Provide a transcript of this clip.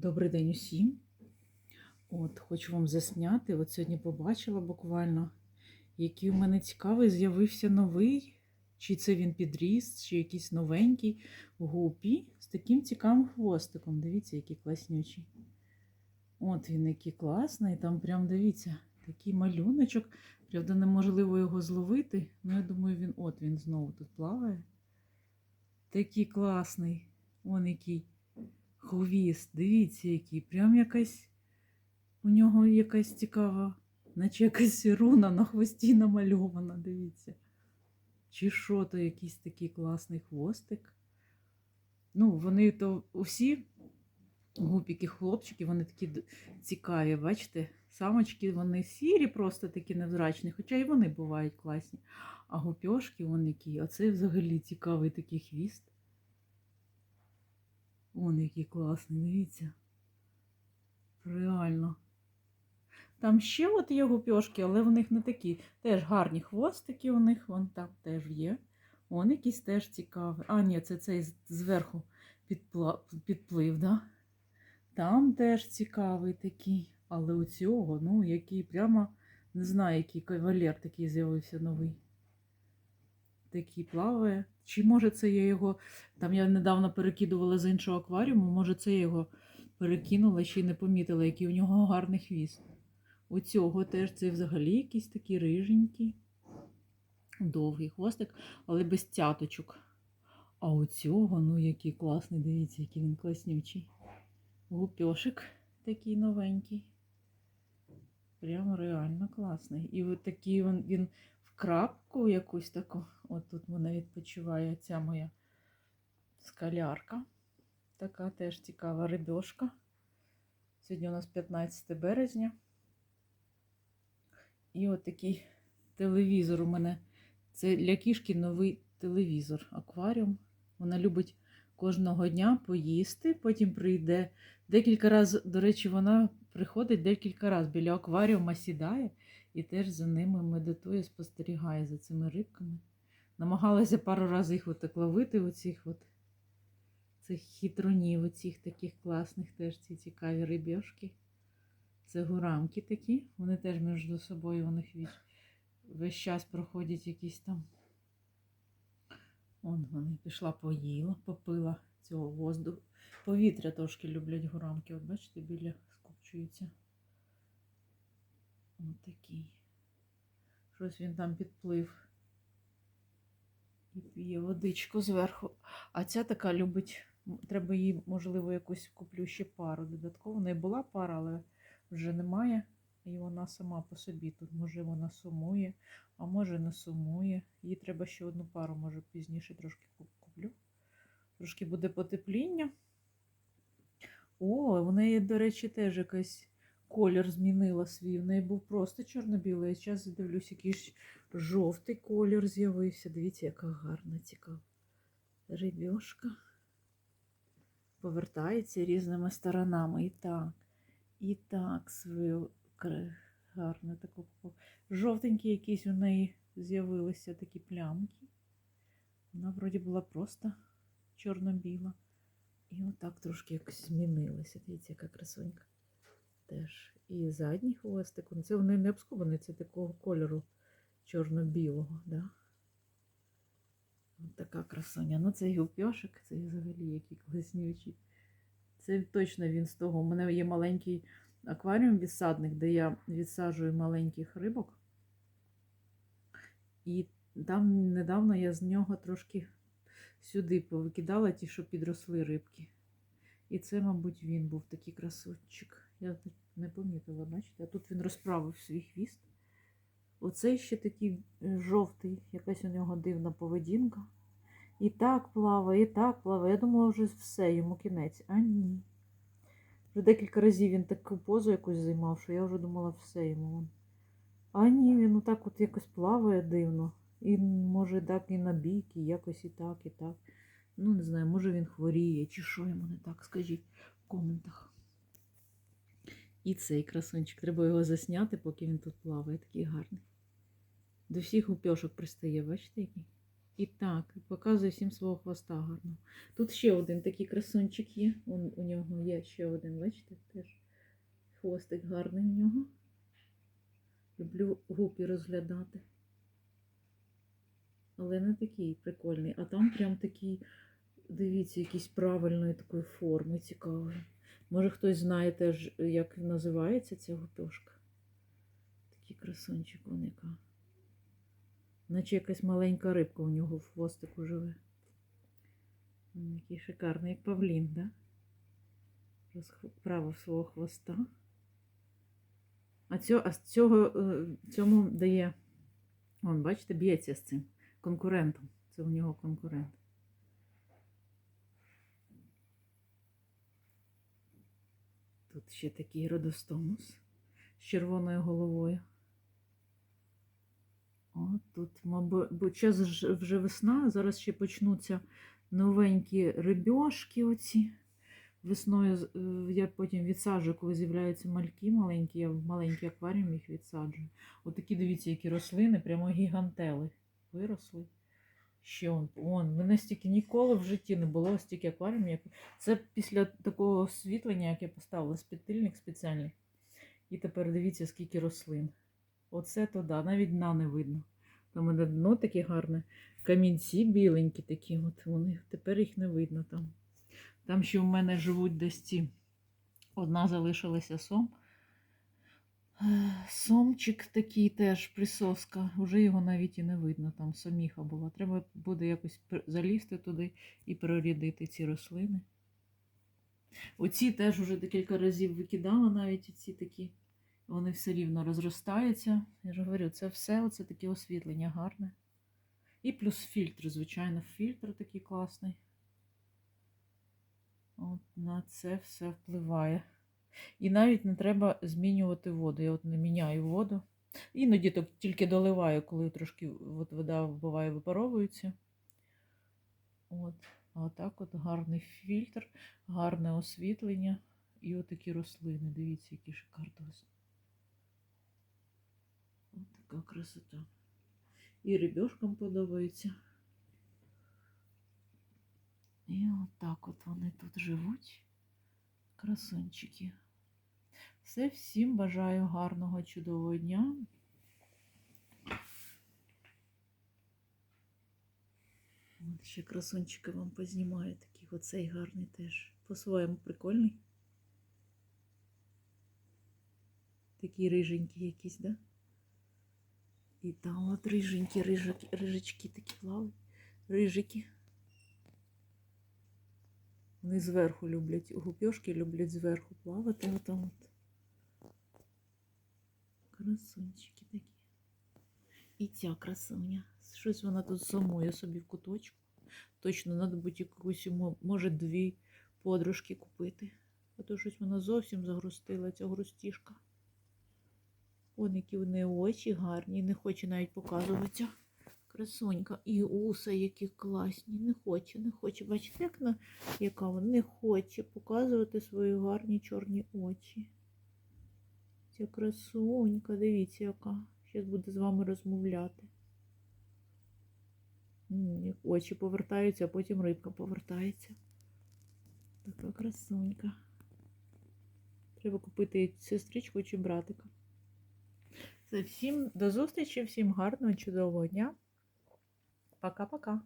Добрий день усім. От, хочу вам засняти. От сьогодні побачила буквально, який у мене цікавий з'явився новий. Чи це він підріс, чи якийсь новенький гупі з таким цікавим хвостиком. Дивіться, який класнючий. От він який класний. Там прям дивіться, такий малюночок. Правда, неможливо його зловити. Ну, я думаю, він от він знову тут плаває. Такий класний. Он який. Хвіст, дивіться, який. Прям якась у нього якась цікава, наче якась руна на хвості намальована, дивіться. Чи що то якийсь такий класний хвостик. Ну, вони то усі гупіки, хлопчики, вони такі цікаві, бачите? Самочки, вони сірі, просто такі невзрачні, хоча і вони бувають класні. А гупьошки, вони які. Оце взагалі цікавий такий хвіст. Вон який класний, дивіться. Реально. Там ще от є гупьошки, але в них не такі. Теж гарні хвостики у них, вон там теж є. Вон якийсь теж цікавий. А, ні, це цей зверху підпла... підплив, да? Там теж цікавий такий. Але у цього, ну, який прямо, не знаю, який кавалер такий з'явився новий. Такий плаває. Чи може це я його. Там я недавно перекидувала з іншого акваріуму, може це я його перекинула, ще й не помітила, який у нього гарний хвіст. У цього теж це взагалі якийсь такий риженький, довгий хвостик, але без цяточок. А у цього, ну який класний, дивіться, який він класнючий. Гупьошик такий новенький. Прямо реально класний. І от такий він, він крапку якусь таку. От тут вона відпочиває ця моя скалярка. Така теж цікава рибьошка. Сьогодні у нас 15 березня. І от такий телевізор у мене. Це для кішки новий телевізор, акваріум. Вона любить кожного дня поїсти, потім прийде декілька разів, до речі, вона приходить декілька разів біля акваріума сідає і теж за ними медитує, спостерігає за цими рибками. Намагалася пару разів їх отак ловити, оцих от цих хитронів, оцих таких класних, теж ці цікаві рибьошки. Це гурамки такі. Вони теж між собою у них весь, весь час проходять якісь там. Вон вони пішла, поїла, попила цього воздуху. Повітря трошки люблять гурамки. От бачите, біля скупчуються. Ось такий. Щось він там підплив. І п'є водичку зверху. А ця така любить. Треба їй, можливо, якусь куплю ще пару додатково. У неї була пара, але вже немає. І вона сама по собі тут. Може вона сумує, а може не сумує. Їй треба ще одну пару, може пізніше трошки куплю. Трошки буде потепління. О, в неї, до речі, теж якийсь колір змінила свій. В неї був просто чорно-білий. Я зараз дивлюсь, якийсь жовтий колір з'явився. Дивіться, яка гарна, цікава. Рибьошка повертається різними сторонами. І так, і так, свою гарно таку. ку- Жовтенькі якісь у неї з'явилися такі плямки. Вона вроді була просто чорно-біла. І отак трошки якось змінилася. Дивіться, яка красунька. Теж. І задній хвостик. ну, Це вони не обскубані, це такого кольору чорно-білого. Да? Така красуня. Ну, це гілпьошик, це взагалі який класнючий. Це точно він з того. У мене є маленький акваріум відсадник, де я відсаджую маленьких рибок. І там недавно я з нього трошки сюди повикидала ті, що підросли рибки. І це, мабуть, він був такий красунчик. Я не помітила, бачите? А тут він розправив свій хвіст. Оцей ще такий е, жовтий, якась у нього дивна поведінка. І так плаває, і так плаває. Я думала, вже все, йому кінець. А ні. Вже декілька разів він таку позу якусь займав, що я вже думала, все йому. А ні, він отак от якось плаває дивно. І може так і на бік, і якось і так, і так. Ну, не знаю, може він хворіє, чи що йому не так, скажіть в коментах. І цей красунчик. Треба його засняти, поки він тут плаває. Такий гарний. До всіх гупьошок пристає, бачите, який? І так, показує всім свого хвоста гарно. Тут ще один такий красунчик є. Он, у нього є ще один, бачите, теж хвостик гарний у нього. Люблю гупі розглядати. Але не такий прикольний. А там прям такий, дивіться, якийсь правильної такої форми цікавий. Може хтось знає теж, як називається ця гупешка. Такий красунчик он яка. Наче якась маленька рибка у нього в хвостику живе. М, Який шикарний, як павлін, да? Розправив свого хвоста. А, цього, а цього е, цьому дає, вон, бачите, б'ється з цим конкурентом. Це у нього конкурент. Тут ще такий родостомус з червоною головою. От тут, мабуть, бо час вже весна, зараз ще почнуться новенькі рибьошки оці. Весною е, я потім відсаджую, коли з'являються мальки маленькі, я в маленький акваріум їх відсаджую. Отакі, дивіться, які рослини, прямо гігантели виросли. Ще он, он, мене стільки ніколи в житті не було стільки акваріумів. Як... Це після такого освітлення, як я поставила спітильник спеціальний. І тепер дивіться, скільки рослин. Оце то да, навіть дна не видно. Там мене дно таке гарне. Камінці біленькі такі, от вони тепер їх не видно там. Там ще в мене живуть десь ці. Одна залишилася сом. Сомчик такий теж присоска. Вже його навіть і не видно. Там соміха була. Треба буде якось залізти туди і перерядити ці рослини. Оці теж вже декілька разів викидала навіть ці такі. Вони все рівно розростаються. Я ж говорю, це все оце таке освітлення гарне. І плюс фільтр, звичайно, фільтр такий класний. От на це все впливає. І навіть не треба змінювати воду. Я от не міняю воду. Іноді то тільки доливаю, коли трошки от вода буває випаровується. От. А отак от гарний фільтр, гарне освітлення і отакі рослини. Дивіться, які шикардоси. Ось така красота. І рибешкам подобається. І отак от вони тут живуть. Красунчики. Все, всім бажаю гарного, чудового дня. От ще красунчики вам познімаю такий оцей гарний теж. По-своєму прикольний. Такі риженькі якісь, да? І там от риженькі, рижаки, рижачки такі плавають. Рижики. Вони зверху люблять, гупьошки люблять зверху плавати. Отам от. Красунчики такі. І ця красуня. Щось вона тут сумує собі в куточку. Точно треба буде якусь, може, дві подружки купити. А то щось вона зовсім загрустила, ця грустішка. Вон які в неї очі гарні, не хоче навіть показуватися. Красунька. І уса, які класні. Не хоче, не хоче. Бачите, як на... яка вона не хоче показувати свої гарні чорні очі. Ця красунька, дивіться, яка. Зараз буде з вами розмовляти. Очі повертаються, а потім рибка повертається. Така красунька. Треба купити сестричку чи братика. Всім до зустрічі, всім гарного, чудового дня. Пока-пока.